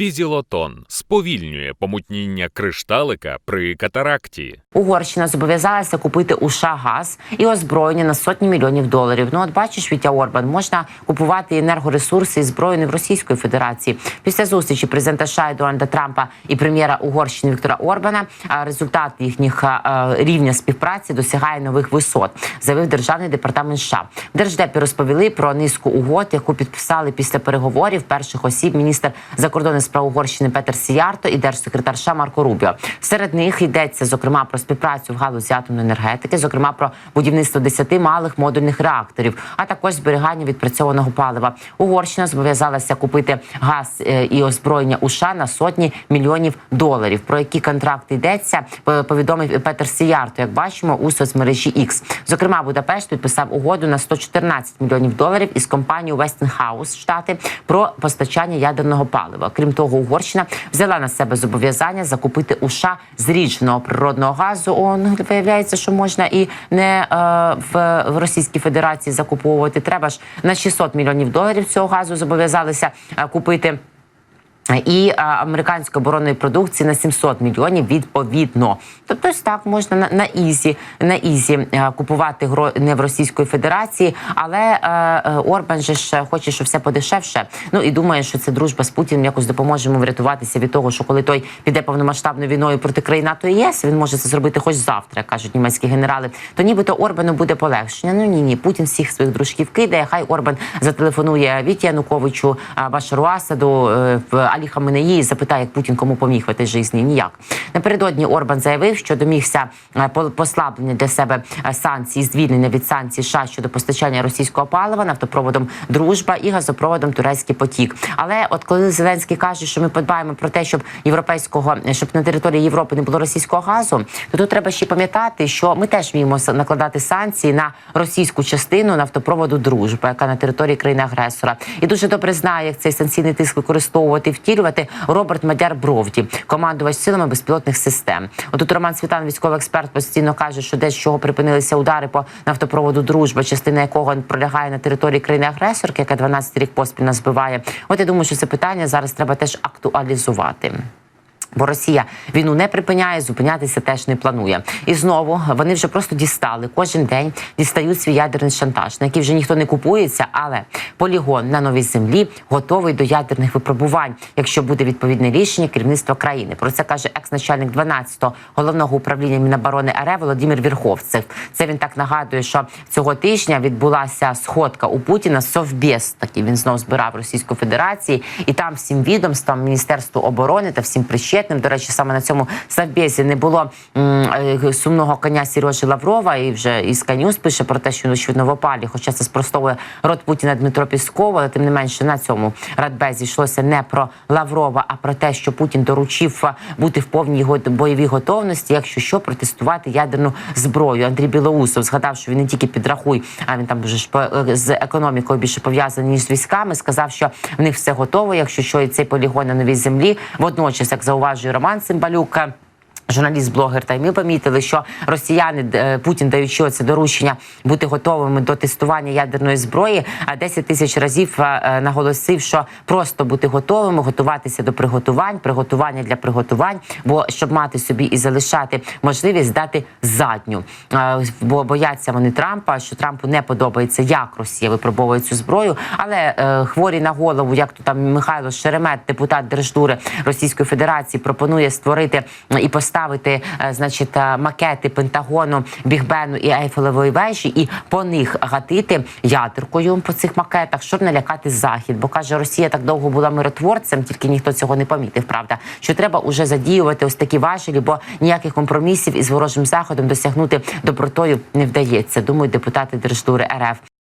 Візілотон сповільнює помутніння кришталика при катаракті. Угорщина зобов'язалася купити у США газ і озброєння на сотні мільйонів доларів. Ну от бачиш, Вітя Орбан, можна купувати енергоресурси і зброю не в Російської Федерації. Після зустрічі президента США Дональда Трампа і прем'єра Угорщини Віктора Орбана результат їхніх рівня співпраці досягає нових висот, заявив державний департамент США. Держдепі розповіли про низку угод, яку підписали після переговорів перших осіб міністр закордонних справ Угорщини Петер Сіярто і держсекретар США Марко Рубіо. Серед них йдеться зокрема про співпрацю в галузі атомної енергетики, зокрема про будівництво 10 малих модульних реакторів, а також зберігання відпрацьованого палива. Угорщина зобов'язалася купити газ е, і озброєння у США на сотні мільйонів доларів. Про які контракти йдеться, повідомив Петер Сіярто. Як бачимо у соцмережі X. Зокрема, Будапешт підписав угоду на 114 мільйонів доларів із компанією Westinghouse Штати про постачання ядерного палива. Крім того, Угорщина взяла на себе зобов'язання закупити у США зрідженого природного газу. О, ну, виявляється, що можна і не е, в, в Російській Федерації закуповувати. Треба ж на 600 мільйонів доларів цього газу зобов'язалися е, купити. І американської оборонної продукції на 700 мільйонів відповідно. Тобто ось так можна на, на ізі на ізі е, купувати гро не в Російської Федерації, але е, е, Орбан же ж хоче, що все подешевше. Ну і думає, що це дружба з Путіним якось допоможе йому врятуватися від того, що коли той піде повномасштабною війною проти країн НАТО і ЄС, він може це зробити хоч завтра, кажуть німецькі генерали. То нібито Орбану буде полегшення. Ну ні, ні, Путін всіх своїх дружків кидає. Хай Орбан зателефонує Віті Януковичу, Башару Асаду, е, в Алі Хаменеї запитає, як Путін кому поміг в цій житті. Ніяк. Напередодні Орбан заявив, що домігся е, по- послаблення для себе е, санкцій, звільнення від санкцій США щодо постачання російського палива нафтопроводом Дружба і газопроводом Турецький потік. Але от коли Зеленський каже, що ми подбаємо про те, щоб європейського щоб на території Європи не було російського газу, то тут треба ще пам'ятати, що ми теж вміємо накладати санкції на російську частину нафтопроводу Дружба, яка на території країни агресора, і дуже добре знає, як цей санкційний тиск використовувати і втілювати Роберт Мадяр Бровді, командувач силами безпілотних систем. Отут Роман Світан, військовий експерт, постійно каже, що десь чого припинилися удари по нафтопроводу Дружба, частина якого пролягає на території країни агресорки, яка 12 рік поспіль нас збиває. От я думаю, що це питання зараз треба теж актуалізувати. Бо Росія війну не припиняє, зупинятися теж не планує. І знову вони вже просто дістали кожен день, дістають свій ядерний шантаж, на який вже ніхто не купується, але полігон на новій землі готовий до ядерних випробувань, якщо буде відповідне рішення керівництва країни. Про це каже екс-начальник 12-го головного управління Міноборони РФ Володимир Вірховцев. Це він так нагадує, що цього тижня відбулася сходка у Путіна Совбез. Такий він знов збирав Російську Федерації, і там всім відомствам Міністерству оборони та всім причетним. До речі, саме на цьому Совбезі не було е, сумного коня Сережі Лаврова. І вже із Канюс пише про те, що очевидно в опалі, хоча це спростовує рот Путіна Дмитро Пісков, але тим не менше на цьому радбезі йшлося не про Лаврова, а про те, що Путін доручив бути в повній бойовій готовності, якщо що протестувати ядерну зброю. Андрій Білоусов згадав, що він не тільки підрахуй, а він там дуже ж по- е, з економікою більше пов'язаний ніж з військами. Сказав, що в них все готово, якщо що і цей полігон на новій землі. Водночас, як зауважує Роман Цимбалюк. Журналіст-блогер, та й ми помітили, що росіяни е, Путін даючи це доручення бути готовими до тестування ядерної зброї, а 10 тисяч разів е, е, наголосив, що просто бути готовими, готуватися до приготувань, приготування для приготувань, бо щоб мати собі і залишати можливість дати задню. Бо бояться вони Трампа, що Трампу не подобається, як Росія випробовує цю зброю. Але хворі на голову, як то там Михайло Шеремет, депутат Держдури Російської Федерації, пропонує створити і поставити, е, значить, е, макети Пентагону, Бігбену і Ейфелевої вежі, і по них гатити ядеркою по цих макетах, щоб налякати захід. Бо каже, Росія так довго була миротворцем, тільки ніхто цього не помітив. Правда, що треба уже задіювати ось такі важелі, бо ніяких компромісів із ворожим заходом досягнути добротою не вдається. Думають депутати Держдури РФ.